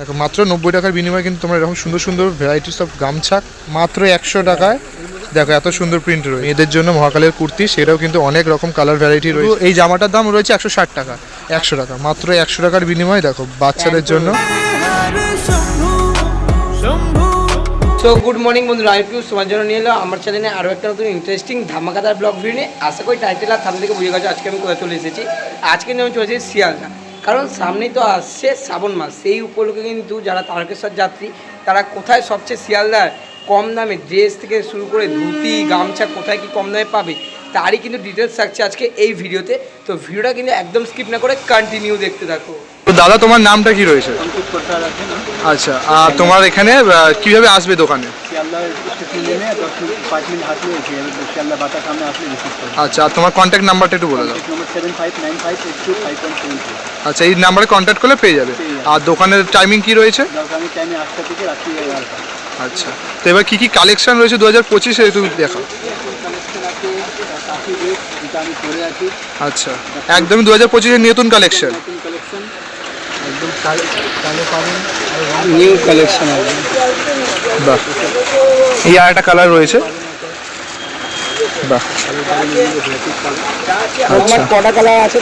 দেখো মাত্র নব্বই টাকার বিনিময়ে কিন্তু তোমরা এরকম সুন্দর সুন্দর ভ্যারাইটিস অফ গামছা মাত্র একশো টাকায়। দেখো এত সুন্দর প্রিন্ট রয়েছে। এদের জন্য মহাকালের কুর্তি সেটাও কিন্তু অনেক রকম কালার ভ্যারাইটি রয়েছে। এই জামাটার দাম রয়েছে একশো ষাট টাকা একশো টাকা। মাত্র একশো টাকার বিনিময়ে দেখো বাচ্চাদের জন্য। সো গুড মর্নিং বন্ধুরা আই টু তোমার জন্য নিয়ে এলো আমার চ্যানেলে আরও একটা নতুন ইন্টারেস্টিং ধামাকাদার ব্লগ ভিডিও নিয়ে। আশা করি টাইটেল আর থাম থেকে বুঝে গেছো আজকে আমি কোথায় চলে এসেছি। আজকে আমি চলে এসেছি শিয়ালদা। কারণ সামনেই তো আসছে শ্রাবণ মাস। সেই উপলক্ষে কিন্তু যারা তারকেশ্বর যাত্রী তারা কোথায় সবচেয়ে শিয়ালদার কম দামে ড্রেস থেকে শুরু করে ধুতি গামছা কোথায় কি কম দামে পাবে তারই কিন্তু ডিটেলস থাকছে আজকে এই ভিডিওতে। তো ভিডিওটা কিন্তু একদম স্কিপ না করে কন্টিনিউ দেখতে থাকো। তো দাদা তোমার নামটা কি রয়েছে? আচ্ছা আর তোমার এখানে কীভাবে আসবে দোকানে? আচ্ছা আর তোমার কন্ট্যাক্ট নাম্বারটা একটু বলে দাও। আচ্ছা এই নাম্বারে কন্ট্যাক্ট করলে পেয়ে যাবে। আর দোকানের টাইমিং কি রয়েছে? দরকারি টাইমে আটটা থেকে রাত্রি এগারোটা। আচ্ছা তো এবার কি কি কালেকশন রয়েছে দু হাজার পঁচিশে তুমি দেখো আচ্ছা একদমই দু হাজার পঁচিশের নতুন কালেকশন একদম নিউ কালেকশন বাহ। এই আর একটা কালার রয়েছে। বাহ। আমার কটা কালার আছে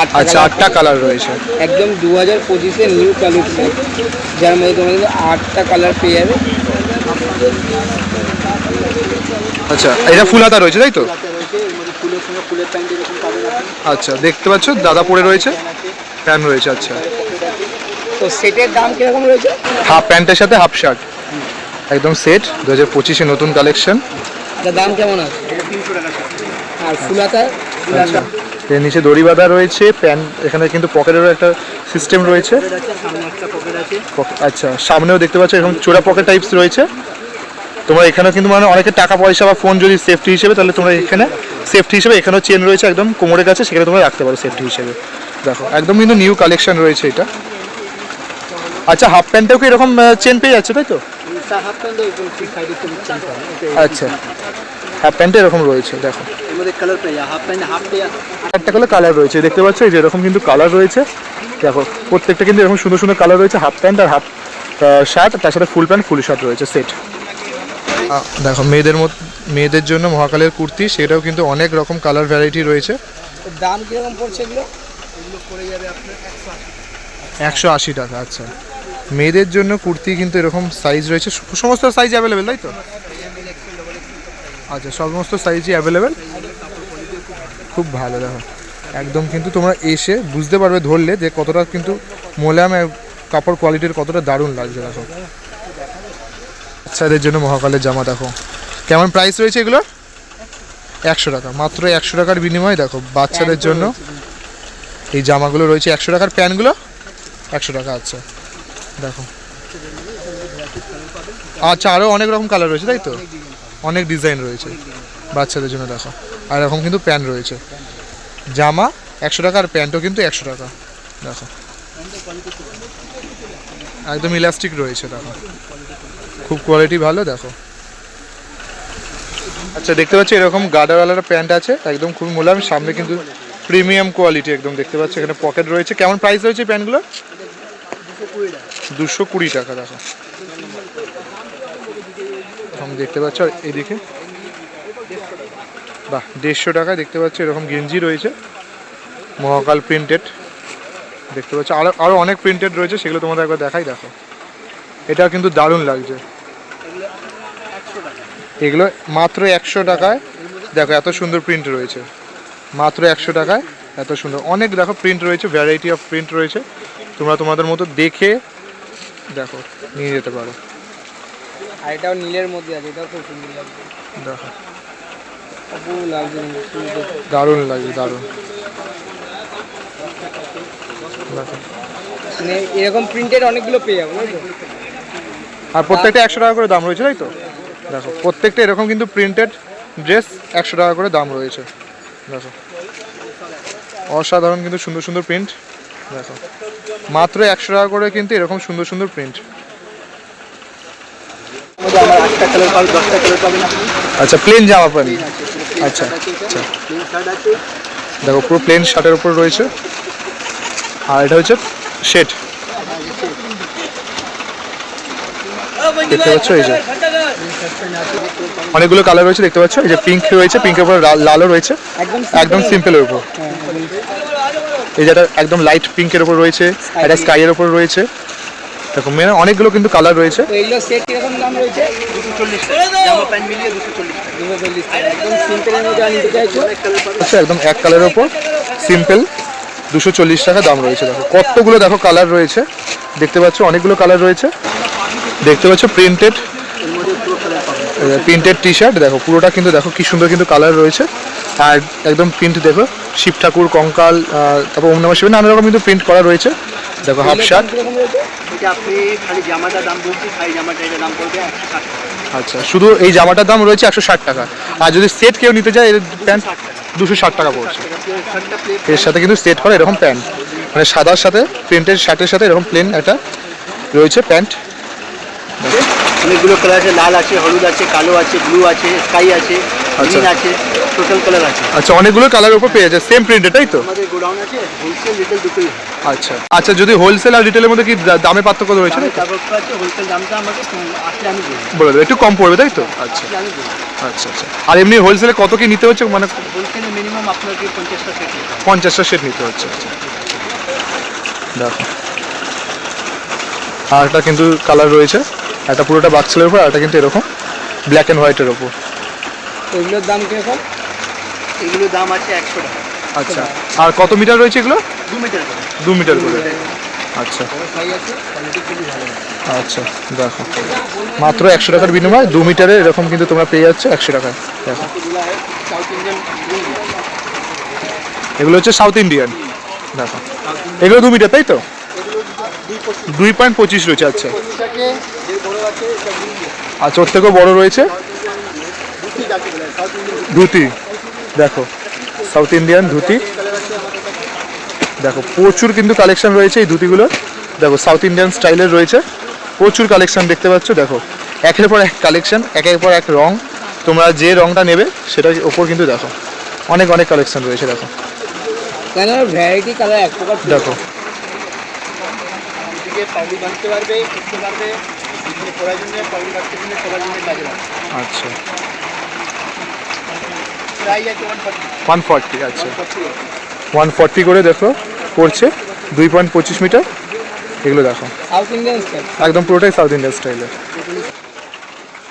আট আচ্ছা আটটা কালার রয়েছে। একদম দু হাজার নিউ কালেকশন যার মধ্যে তোমরা কিন্তু আটটা কালার পেয়ে যাবে। আচ্ছা এটা ফুল হাতা রয়েছে তাই তো? আচ্ছা দেখতে পাচ্ছ দাদা পরে রয়েছে। প্যান্ট রয়েছে আচ্ছা। তো সেটের দাম কীরকম রয়েছে? হাফ প্যান্টের সাথে হাফ শার্ট একদম সেট দু হাজার পঁচিশে নতুন কালেকশন দাম কেমন আছে? আর ফুলাতা আচ্ছা। এর নিচে দড়ি বাঁধা রয়েছে প্যান্ট এখানে কিন্তু পকেটেরও একটা সিস্টেম রয়েছে। আচ্ছা সামনেও দেখতে পাচ্ছ এরকম চোরা পকেট টাইপস রয়েছে। তোমরা এখানে কিন্তু মানে অনেকের টাকা পয়সা বা ফোন যদি সেফটি হিসেবে তাহলে তোমরা এখানে সেফটি হিসেবে এখানেও চেন রয়েছে একদম কোমরের কাছে সেখানে তোমরা রাখতে পারো সেফটি হিসেবে। দেখো একদম কিন্তু নিউ কালেকশন রয়েছে এটা। আচ্ছা হাফ প্যান্টেও কি এরকম চেন পেয়ে যাচ্ছে তাই তো? আচ্ছা। হাফ প্যান্টে এরকম রয়েছে দেখো। এর কালার পেয়ে যায় হাফ প্যান্ট হাফ পেয়ে একটা করে কালার রয়েছে দেখতে পাচ্ছ? এই যে এরকম কিন্তু কালার রয়েছে। দেখো প্রত্যেকটা কিন্তু এরকম সুন্দর সুন্দর কালার রয়েছে হাফ প্যান্ট আর হাফ শার্ট তার সাথে ফুল প্যান্ট ফুল শার্ট রয়েছে সেট দেখো মেয়েদের মেয়েদের জন্য মহাকালের কুর্তি সেটাও কিন্তু অনেক রকম কালার ভ্যারাইটি রয়েছে। দাম কীরকম পড়ছে এগুলো? একশো আশি টাকা আচ্ছা। মেয়েদের জন্য কুর্তি কিন্তু এরকম সাইজ রয়েছে। সমস্ত সাইজ অ্যাভেলেবেল তাই তো? আচ্ছা সমস্ত সাইজই অ্যাভেলেবেল খুব ভালো, দেখো। একদম কিন্তু তোমরা এসে বুঝতে পারবে ধরলে যে কতটা কিন্তু মোলায়াম কাপড় কোয়ালিটির কতটা দারুণ লাগছে, দেখো। বাচ্চাদের জন্য মহাকালের জামা, দেখো। কেমন প্রাইস রয়েছে এগুলো? একশো টাকা। মাত্র একশো টাকার বিনিময়ে, দেখো, বাচ্চাদের জন্য এই জামাগুলো রয়েছে। একশো টাকার প্যান্টগুলো? একশো টাকা আচ্ছা। দেখো। আচ্ছা আরও অনেক রকম কালার রয়েছে, তাই তো? অনেক ডিজাইন রয়েছে বাচ্চাদের জন্য, দেখো। আর এরকম কিন্তু প্যান্ট রয়েছে। জামা একশো টাকা আর প্যান্টও কিন্তু একশো টাকা, দেখো। একদম ইলাস্টিক রয়েছে, দেখো। খুব কোয়ালিটি ভালো, দেখো। আচ্ছা দেখতে পাচ্ছি এরকম গার্ডারওয়ালার প্যান্ট আছে, একদম খুব মোলাম সামনে কিন্তু প্রিমিয়াম কোয়ালিটি একদম দেখতে পাচ্ছি। এখানে পকেট রয়েছে। কেমন প্রাইস রয়েছে প্যান্টগুলো দুশো, কুড়ি টাকা দেখো। আমি দেখতে পাচ্ছ, আর এদিকে? বাহ, দেড়শো টাকায় দেখতে পাচ্ছ, এরকম গেঞ্জি রয়েছে। মহাকাল প্রিন্টেড দেখতে পাচ্ছ আরও আরও অনেক প্রিন্টেড রয়েছে, সেগুলো তোমাদের একবার দেখাই, দেখো। এটা কিন্তু দারুণ লাগছে। এগুলো মাত্র একশো টাকায়, দেখো, এত সুন্দর প্রিন্ট রয়েছে। মাত্র একশো টাকায়, এত সুন্দর। অনেক, দেখো প্রিন্ট রয়েছে ভ্যারাইটি অফ প্রিন্ট রয়েছে। তোমরা তোমাদের মতো দেখে দেখো নিয়ে যেতে পারো। আর এটাও নীলের মধ্যে আছে এটাও খুব সুন্দর লাগছে। দেখো। দারুণ লাগছে দারুণ। মানে এরকম প্রিন্টেড অনেকগুলো পেয়ে যাব তাই তো আর প্রত্যেকটা একশো টাকা করে দাম রয়েছে তাই তো? দেখো প্রত্যেকটা এরকম কিন্তু প্রিন্টেড ড্রেস একশো টাকা করে দাম রয়েছে। দেখো। অসাধারণ কিন্তু সুন্দর সুন্দর প্রিন্ট দেখো। মাত্র একশো টাকা করে কিন্তু এরকম সুন্দর সুন্দর প্রিন্ট আচ্ছা প্লেন জামা প্যান্ট আচ্ছা, আচ্ছা। দেখো পুরো প্লেন শার্টের উপর রয়েছে। আর এটা হচ্ছে শেট দেখতে পাচ্ছ এই যে? অনেকগুলো কালার রয়েছে দেখতে পাচ্ছ? এই যে পিঙ্ক রয়েছে পিঙ্কের উপর লাল- লালও রয়েছে। একদম সিম্পলের উপর। এই যেটা একদম লাইট পিঙ্কের উপর রয়েছে একটা স্কাইয়ের উপর রয়েছে। দেখো মেয়ে অনেকগুলো কিন্তু কালার রয়েছে। এইগুলো সেট কীরকম দাম রয়েছে? দুশো চল্লিশ টাকা। জামা প্যান্ট মিলিয়ে দুশো চল্লিশ টাকা। দুশো চল্লিশ টাকা একদম সিম্পলের মধ্যে নিতে চাইছো? একদম এক কালারের উপর। সিম্পল দুশো চল্লিশ টাকা দাম রয়েছে। দেখো কতগুলো দেখো কালার রয়েছে। দেখতে পাচ্ছ অনেকগুলো কালার রয়েছে। দেখতে পাচ্ছ প্রিন্টেড প্রিন্টেড টি শার্ট দেখো পুরোটা কিন্তু দেখো কি সুন্দর কিন্তু কালার রয়েছে। আর একদম প্রিন্ট দেখো শিব ঠাকুর কঙ্কাল তারপর ওম নমঃ শিবে নানা রকম কিন্তু প্রিন্ট করা রয়েছে। দেখো হাফ শার্ট আচ্ছা শুধু এই জামাটার দাম রয়েছে একশো ষাট টাকা। আর যদি সেট কেউ নিতে চায় এর প্যান্ট দুশো ষাট টাকা। পড়ছে। এর সাথে কিন্তু সেট করা এরকম প্যান্ট। মানে সাদার সাথে প্রিন্টের শার্টের সাথে এরকম প্লেন একটা রয়েছে প্যান্ট। অনেকগুলো কালার আছে লাল আছে হলুদ আছে কালো আছে ব্লু আছে স্কাই আছে আচ্ছা। গ্রিন আছে টোটাল কালার আছে। আচ্ছা অনেকগুলো কালারের উপর পেয়ে যায় সেম প্রিন্টের তাই তো? আমাদের গোডাউন আছে হোলসেল রিটেল দুটোই আচ্ছা আচ্ছা যদি হোলসেল আর রিটেলের মধ্যে কি দামে পার্থক্য রয়েছে হোলসেল দামটা আমাকে আসলে আমি বলে। দেবো একটু কম পড়বে তাই তো? আচ্ছা। আমি বলব আচ্ছা আচ্ছা। আর এমনি হোলসেলে কত কি নিতে হচ্ছে মানে হোলসেলে মিনিমাম আপনাকে পঞ্চাশটা সেট পঞ্চাশটা সেট নিতে হচ্ছে আচ্ছা। দেখো। আর একটা কিন্তু কালার রয়েছে। একটা পুরোটা বাক্সেলের উপর আর একটা কিন্তু এরকম ব্ল্যাক অ্যান্ড হোয়াইটের ওপর ওইগুলোর দাম কীরকম এগুলোর দাম আছে একশো টাকা। আচ্ছা আর কত মিটার রয়েছে এগুলো? দু মিটার করে। দু মিটার করে। আচ্ছা। সাইজ আছে কোয়ালিটি খুবই ভালো আচ্ছা দেখো। মাত্র একশো টাকার বিনিময়ে দু মিটারে এরকম কিন্তু তোমরা পেয়ে যাচ্ছ একশো টাকায়। দেখো। এগুলো সাউথ ইন্ডিয়ান এগুলো হচ্ছে সাউথ ইন্ডিয়ান দেখো। এগুলো দু মিটার তাই তো? দুই পয়েন্ট পঁচিশ রয়েছে আচ্ছা। আচ্ছা ওর থেকেও বড় রয়েছে? ধুতি দেখো সাউথ ইন্ডিয়ান ধুতি। দেখো প্রচুর কিন্তু কালেকশন রয়েছে এই ধুতিগুলো দেখো সাউথ ইন্ডিয়ান স্টাইলের রয়েছে। প্রচুর কালেকশন দেখতে পাচ্ছ দেখো। একের পর এক কালেকশন এক একের পর এক রং। তোমরা যে রংটা নেবে সেটার ওপর কিন্তু দেখো অনেক অনেক কালেকশন রয়েছে দেখো। ভ্যারাইটি কালার এক প্রকার দেখো। পারবে পারবে। পড়ার জন্য পাউডি বাঁধতে জন্য সবার জন্য কাজে লাগে আচ্ছা। আছে ওয়ান ফর্টি আচ্ছা ওয়ান ফর্টি করে দেখো পড়ছে। দুই পয়েন্ট পঁচিশ মিটার। এগুলো দেখো। সাউথ ইন্ডিয়ান স্টাইল একদম পুরোটাই সাউথ ইন্ডিয়ান স্টাইলের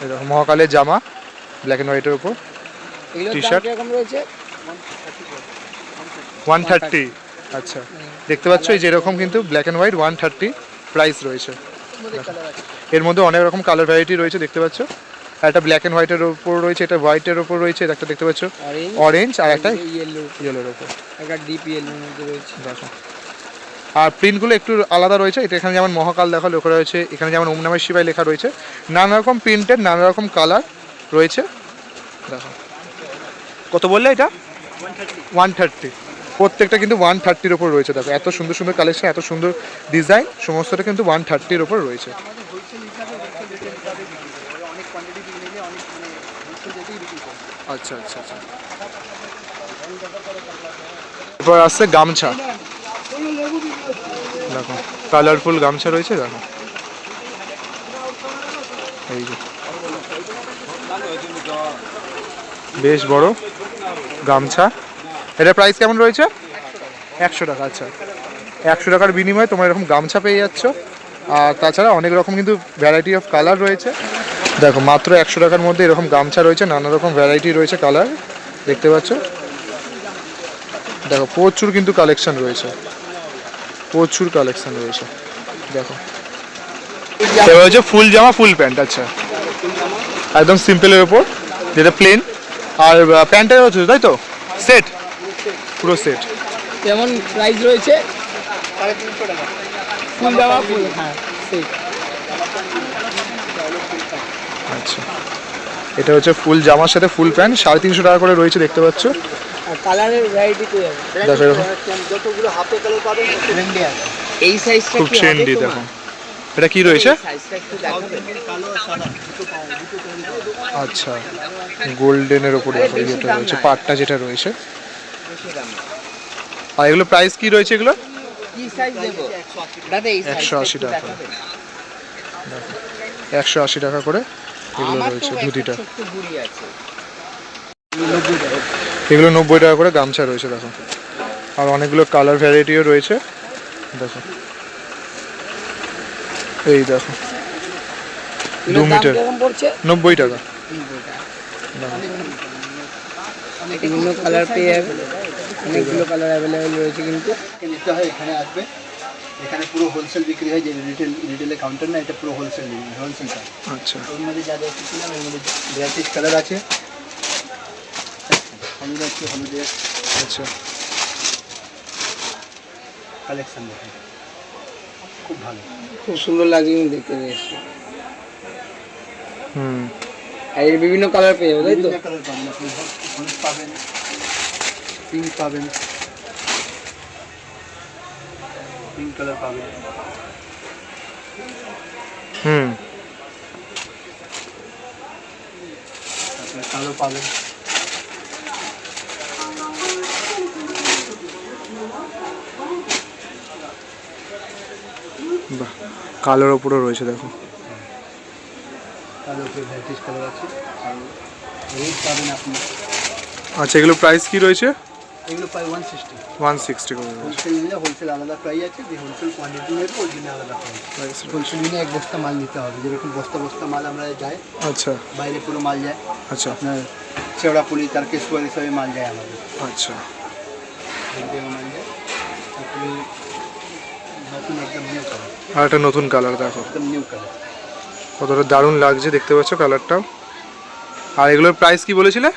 দেখো মহাকালের জামা ব্ল্যাক অ্যান্ড হোয়াইটের উপর। দাম রয়েছে? ওয়ান থার্টি আচ্ছা। দেখতে পাচ্ছ এই যে এরকম কিন্তু black and white one thirty price রয়েছে। এর মধ্যে অনেক রকম কালার ভ্যারাইটি রয়েছে দেখতে পাচ্ছ? একটা ব্ল্যাক অ্যান্ড হোয়াইটের উপর রয়েছে এটা হোয়াইটের উপর রয়েছে একটা দেখতে পাচ্ছ? অরেঞ্জ আর একটা ইয়েলো ইয়েলোর উপর। একটা ডিপ ইয়েলোর মধ্যে রয়েছে। দেখো আর প্রিন্টগুলো একটু আলাদা রয়েছে এটা এখানে যেমন মহাকাল দেখা লেখা রয়েছে এখানে যেমন ওম নমঃ শিবায় লেখা রয়েছে নানা রকম প্রিন্টের নানা রকম কালার রয়েছে। দেখো কত বললে এটা? ওয়ান থার্টি প্রত্যেকটা কিন্তু ওয়ান থার্টির ওপর রয়েছে, দেখো, এত সুন্দর সুন্দর কালেকশন এত সুন্দর ডিজাইন সমস্তটা কিন্তু ওয়ান থার্টির ওপর রয়েছে। আচ্ছা আচ্ছা আচ্ছা। এরপর আসছে গামছা। দেখো কালারফুল গামছা রয়েছে, দেখো। এই যে। বেশ বড় গামছা। এটা প্রাইস কেমন রয়েছে? একশো টাকা আচ্ছা। একশো টাকার বিনিময়ে তোমরা এরকম গামছা পেয়ে যাচ্ছ। আর তাছাড়া অনেক রকম কিন্তু ভ্যারাইটি অফ কালার রয়েছে। দেখো, মাত্র একশো টাকার মধ্যে এরকম গামছা রয়েছে, নানা রকম ভ্যারাইটি রয়েছে কালার দেখতে পাচ্ছ? দেখো, প্রচুর কিন্তু কালেকশন রয়েছে। প্রচুর কালেকশন রয়েছে। দেখো। এবার হচ্ছে ফুল জামা, ফুল প্যান্ট আচ্ছা। একদম সিম্পলের ওপর, যেটা প্লেন আর প্যান্টের হচ্ছে, তাই তো? সেট পুরো সেট যেমন প্রাইস রয়েছে সাড়ে তিনশো টাকা ফুল দেওয়া ফুল হ্যাঁ সেই আচ্ছা। এটা হচ্ছে ফুল জামার সাথে ফুল প্যান্ট সাড়ে তিনশো টাকা করে রয়েছে দেখতে পাচ্ছ। আর কালারের ভ্যারাইটি তো যাবে যতগুলো হাতে কালার পাবেন ট্রেন্ডে আছে। এই সাইজটা খুব ট্রেন্ডি দেখো। এটা কি রয়েছে? আচ্ছা। গোল্ডেনের ওপর যেটা রয়েছে পাটটা যেটা রয়েছে। আর এগুলো প্রাইস কি রয়েছে এগুলো? কি সাইজ দেবো দাদা এই একশো আশি টাকা। একশো আশি টাকা করে এগুলো রয়েছে ধুতিটা। এগুলো নব্বই টাকা করে গামছা রয়েছে দেখো। আর অনেকগুলো কালার ভ্যারাইটিও রয়েছে দেখো। এই দেখো দু মিটার নব্বই টাকা। বিভিন্ন কালার পেয়ে যাবে অনেকগুলো কালার অ্যাভেলেবেল রয়েছে কিন্তু। নিতে হয় এখানে আসবে। এখানে পুরো হোলসেল বিক্রি হয় যে রিটেল রিটেলের কাউন্টার না এটা পুরো হোলসেল হোলসেল আচ্ছা। এর মধ্যে যা দেখেছিলাম এর মধ্যে ভ্যারাইটিস কালার আছে। হলুদ আছে হলুদের আচ্ছা। কালেকশন দেখুন খুব ভালো। খুব সুন্দর লাগছে দেখতে বেশ হুম। আর এর বিভিন্ন কালার পেয়ে যাবে তাই তো? কালার পাবেন আপনি হলুদ পাবেন পিঙ্ক পাবেন পিঙ্ক কালার পাবেন। হুম। কালো পাবেন। বাহ কালোর ওপরও রয়েছে দেখো। উপরে ভ্যারাইটিস কালার আছে। আর পাবেন আপনি। আচ্ছা এগুলো প্রাইস কি রয়েছে? এগুলো প্রায় ওয়ান সিক্সটি ওয়ান সিক্সটি করে হোলসেল নিলে হোলসেল আলাদা প্রাইস আছে যে হোলসেল কোয়ান্টিটি নেবে ওই জন্য আলাদা প্রাইস হোলসেল নিলে এক বস্তা মাল নিতে হবে। যেরকম বস্তা বস্তা মাল আমরা যাই আচ্ছা। বাইরে পুরো মাল যায়। আচ্ছা। আপনার মাল যায় আমাদের। আচ্ছা। মাল যায়। আপনি নতুন একদম নিউ কালার আর একটা নতুন কালার দেখো। একদম নিউ কালার কতটা দারুণ লাগছে দেখতে পাচ্ছ কালারটাও আর এগুলোর প্রাইস কি বলেছিলে?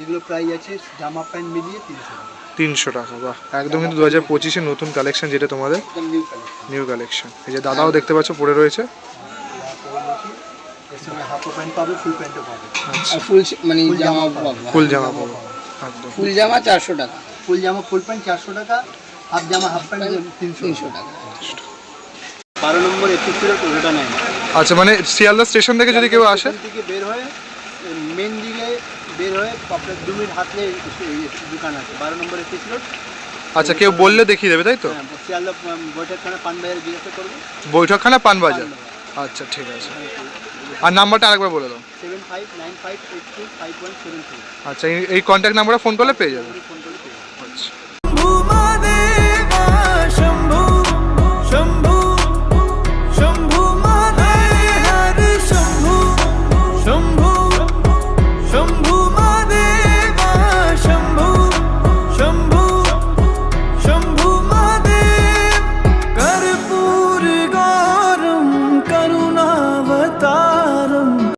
এগুলো প্রাইস আছে জামা প্যান্ট মিলিয়ে তিনশো টাকা। তিনশো টাকা বাহ। একদম কিন্তু দু হাজার পঁচিশে নতুন কালেকশন যেটা তোমাদের? নিউ কালেকশন এই যে দাদাও দেখতে পাচ্ছ পড়ে রয়েছে? ফুল পাবে আচ্ছা। মানে জামা ফুল জামা পাবো। ফুল জামা চারশো টাকা। ফুল জামা ফুল প্যান্ট চারশো টাকা। হাফ জামা হাফ প্যান্ট তিনশো তিনশো টাকা। বারো নম্বর একটু ছিল তো ওটা নেয় আচ্ছা মানে শিয়ালদা স্টেশন থেকে যদি কেউ আসে? থেকে বের হয়ে মেন দিকে বের হয়ে আপনার দু মিনিট এই দোকান আছে বারো নম্বর একটু ছিল আচ্ছা কেউ বললে দেখিয়ে দেবে তাই তো? হ্যাঁ শিয়ালদা বৈঠকখানা পানবাজারে জিজ্ঞাসা করবে। বৈঠকখানা পানবাজার? আচ্ছা ঠিক আছে। আর নাম্বারটা আরেকবার বলে দাও। Seven five nine five eight two five one seven আচ্ছা এই- কন্ট্যাক্ট নাম্বারে ফোন করলে পেয়ে যাবে।